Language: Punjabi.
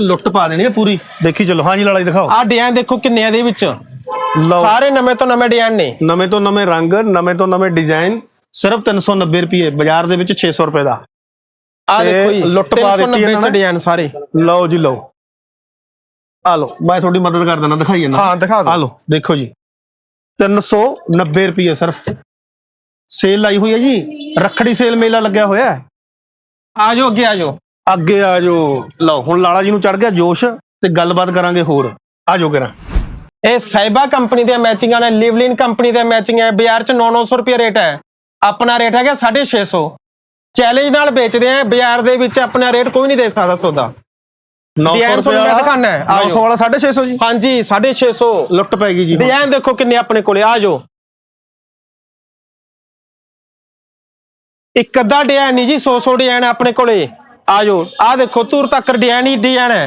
ਲੁੱਟ ਪਾ ਦੇਣੀ ਹੈ ਪੂਰੀ। ਦੇਖੀ ਚਲੋ ਹਾਂਜੀ ਲਾਲਾ ਜੀ ਦਿਖਾਓ। ਆਹ ਡਿਜ਼ਾਈਨ ਦੇਖੋ ਕਿੰਨੇ ਆ ਇਹਦੇ ਵਿੱਚ। ਲਓ। ਸਾਰੇ ਨਵੇਂ ਤੋਂ ਨਵੇਂ ਡਿਜ਼ਾਈਨ ਨੇ। ਨਵੇਂ ਤੋਂ ਨਵੇਂ ਰੰਗ ਨਵੇਂ ਤੋਂ ਨਵੇਂ ਡਿਜ਼ਾਈਨ। ਸਿਰਫ 390 ਰੁਪਏ ਬਾਜ਼ਾਰ ਦੇ ਵਿੱਚ 600 ਰੁਪਏ ਦਾ। ਤੇ ਦੇਖੋ ਜੀ ਲੁੱਟ ਪਾ ਦਿੱਤੀ 390 ਇਹਨਾਂ ਨੇ। ਡਿਜ਼ਾਈਨ ਸਾਰੇ। ਲਓ ਜੀ ਲਓ। ਆ ਲਓ ਮੈਂ ਤੁਹਾਡੀ ਮਦਦ ਕਰ ਦੇਣਾ ਦਿਖਾਈ ਜਾਂਦਾ। ਹਾਂ ਦਿਖਾ ਆ ਦਿਓ ਲਓ ਦੇਖੋ ਜੀ। 390 ਰੁਪਏ ਸਿਰਫ। ਸੇਲ ਲਾਈ ਹੋਈ ਹੈ ਜੀ। ਰੱਖੜੀ ਸੇਲ ਮੇਲਾ ਲੱਗਿਆ ਹੋਇਆ ਹੈ। ਆ ਜਾਓ ਅੱਗੇ ਆ ਜਾਓ। ਅੱਗੇ ਆ ਜੋ ਲਓ ਹੁਣ ਲਾਲਾ ਜੀ ਨੂੰ ਚੜ ਗਿਆ ਜੋਸ਼ ਤੇ ਗੱਲਬਾਤ ਕਰਾਂਗੇ ਹੋਰ। ਆ ਜੋ ਕਰਾਂ। ਇਹ ਸਾਈਬਾ ਕੰਪਨੀ ਦੀਆਂ ਮੈਚਿੰਗਾਂ ਨੇ ਲਿਵਲਿਨ ਕੰਪਨੀ ਦੀਆਂ ਮੈਚਿੰਗ ਹੈ ਬਾਜ਼ਾਰ 'ਚ 9-900 ਰੁਪਏ ਰੇਟ ਹੈ। ਆਪਣਾ ਰੇਟ ਹੈਗਾ 650 ਚੈਲੰਜ ਨਾਲ ਵੇਚਦੇ ਆ ਬਾਜ਼ਾਰ ਦੇ ਵਿੱਚ ਆਪਣਾ ਰੇਟ ਕੋਈ ਨਹੀਂ ਦੇ ਸਕਦਾ ਸੌਦਾ। 900 Design ਰੁਪਏ ਵਾਲਾ? ਦਿਖਾਉਣਾ ਹੈ, ਆ 900 ਜਾਓ। ਵਾਲਾ 650 ਜੀ? ਹਾਂਜੀ 650 ਲੁੱਟ ਪੈ ਗਈ ਜੀ। ਡਿਜ਼ਾਈਨ ਦੇਖੋ ਕਿੰਨੇ ਆਪਣੇ ਕੋਲੇ ਆ ਜਾਓ। ਇੱਕ ਅੱਧਾ ਡਿਜ਼ਾਈਨ ਨਹੀਂ ਜੀ 100 100 ਡਿਜ਼ਾਈਨ ਆਪਣੇ ਕੋਲੇ। ਆ ਜਾਓ ਆ ਦੇਖੋ ਤੂਰ ਤੱਕ ਡਿਜ਼ਾਈਨ ਹੀ ਡਿਜ਼ਾਈਨ ਹੈ